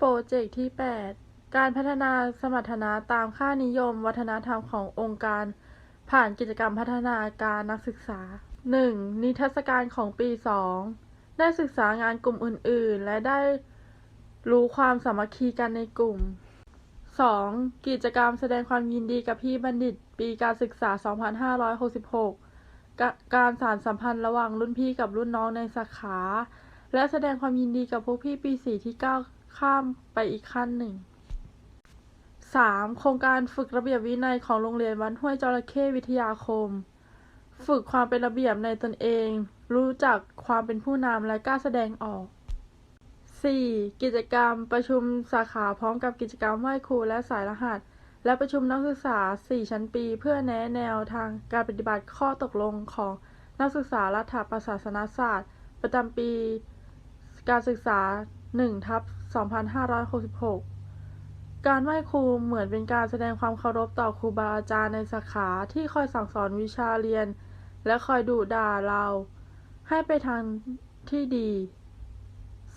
โปรเจกต์ที่ 8 การพัฒนาสมรรถนะตามค่านิยม วัฒนธรรมขององค์การ ผ่านกิจกรรมพัฒนาการนักศึกษา 1. นิทรรศการของปี 2 ได้ศึกษางานกลุ่มอื่น ๆ และได้รู้ความสามัคคีกันในกลุ่ม 2. กิจกรรมแสดงความยินดีกับพี่บัณฑิต ปีการศึกษา 2566กการสานสัมพันธ์ระหว่างรุ่นพี่กับรุ่นน้องในสาขา และแสดงความยินดีกับพวกพี่ปี 4 ที่ก้า ข้ามไปอีกขั้นหนึ่ง 3. โครงการฝึกระเบียบวินัยของโรงเรียนวัดห้วยจระเข้วิทยาคม ฝึกความเป็นระเบียบในตนเอง รู้จักความเป็นผู้นำและกล้าแสดงออก 4. กิจกรรมประชุมสาขาพร้อมกับกิจกรรมไหว้ครูและสายรหัส และประชุมนักศึกษา 4 ชั้นปี เพื่อแนะแนวทางการปฏิบัติข้อตกลงของนักศึกษารัฐประศาสนศาสตร์ ประจำปี การศึกษา 1ทับ2566 การไหว้ครูเหมือนเป็นการแสดงความเคารพต่อครูบาอาจารย์ในสาขาที่คอยสั่งสอนวิชาเรียน และคอยดุด่าเรา ให้ไปทางที่ดี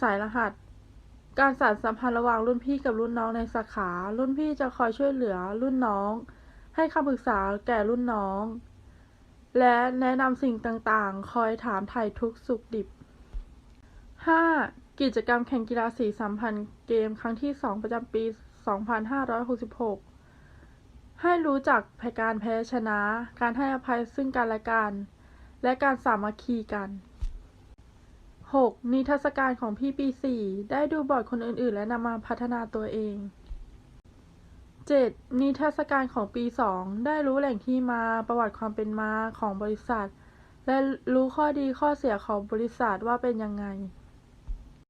สายรหัส การสานสัมพันธ์ระหว่างรุ่นพี่กับรุ่นน้องในสาขา รุ่นพี่จะคอยช่วยเหลือรุ่นน้อง ให้คำปรึกษาแก่รุ่นน้อง และแนะนำสิ่งต่างๆ คอยถามไถ่ทุกสุขดิบ 5. กิจกรรมแข่งกีฬาสีสัมพันธ์เกมครั้งที่ 2 ประจำปี 2566 ให้รู้จักการแพ้ชนะ การให้อภัยซึ่งกันและกัน และการสามัคคีกัน 6. นิทรรศการของพี่ปี 4 ได้ดูบอร์ดคนอื่น ๆ และนำมาพัฒนาตัวเอง 7. นิทรรศการของปี 2 ได้รู้แหล่งที่มาประวัติความเป็นมาของบริษัท และรู้ข้อดีข้อเสียของบริษัทว่าเป็นยังไง